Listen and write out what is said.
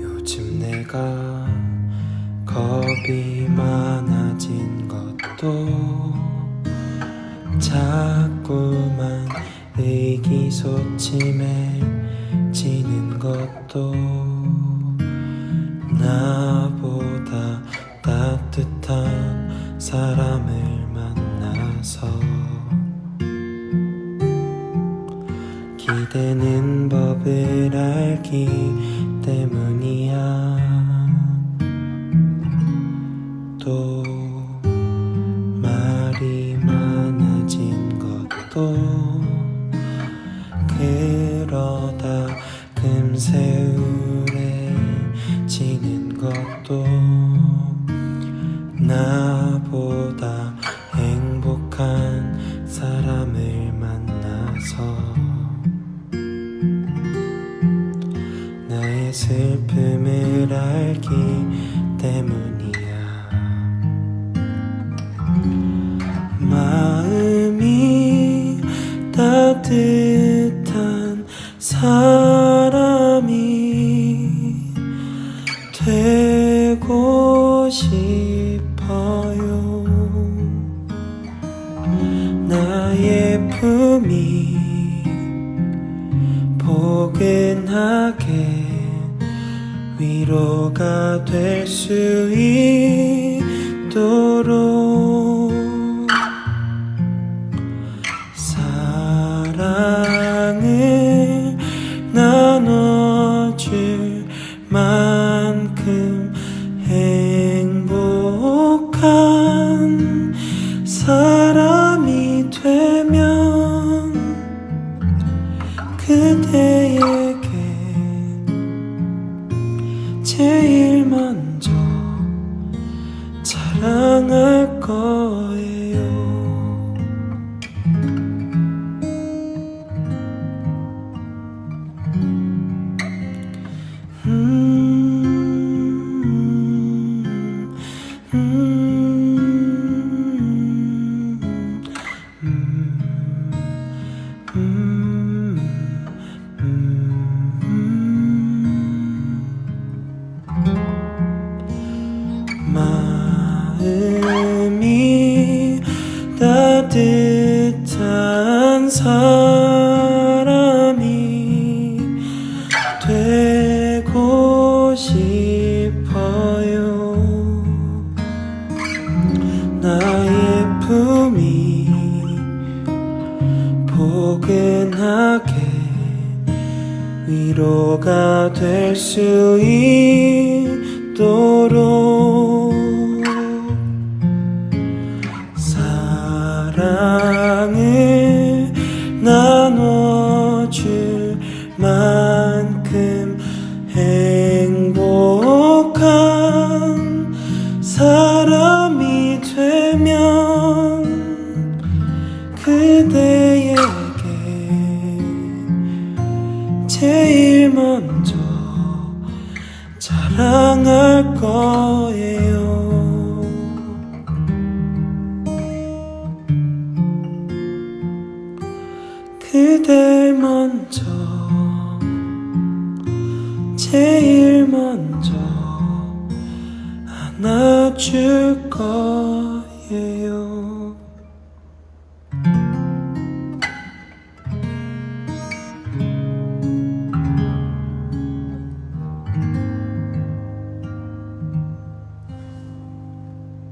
요즘 내가 겁이 많아진 것도 자꾸만 의기소침해지는 것도 나보다 따뜻한 사람을 만나서 기대는 법을 알기 때문이야. 또 말이 많아진 것도 그러다 금세 우울해지는 것도 슬픔을 알기 때문이야. 마음이 따뜻한 사람이 되고 싶어요. 나의 품이 포근하게 위로가 될 수 있도록. 사랑을 나눠줄 만큼 행복한 사 제일 먼저 자랑할 거예요. 음, 음, 음, 음, 마음이 따뜻한 사람이 되고 싶어요. 나의 품이 포근하게 위로가 될 수 있도록 나눠줄 만큼 행복한 사람이 되면 그대에게 제일 먼저 자랑할 거예요. 그댈 먼저 제일 먼저 안아줄 거예요.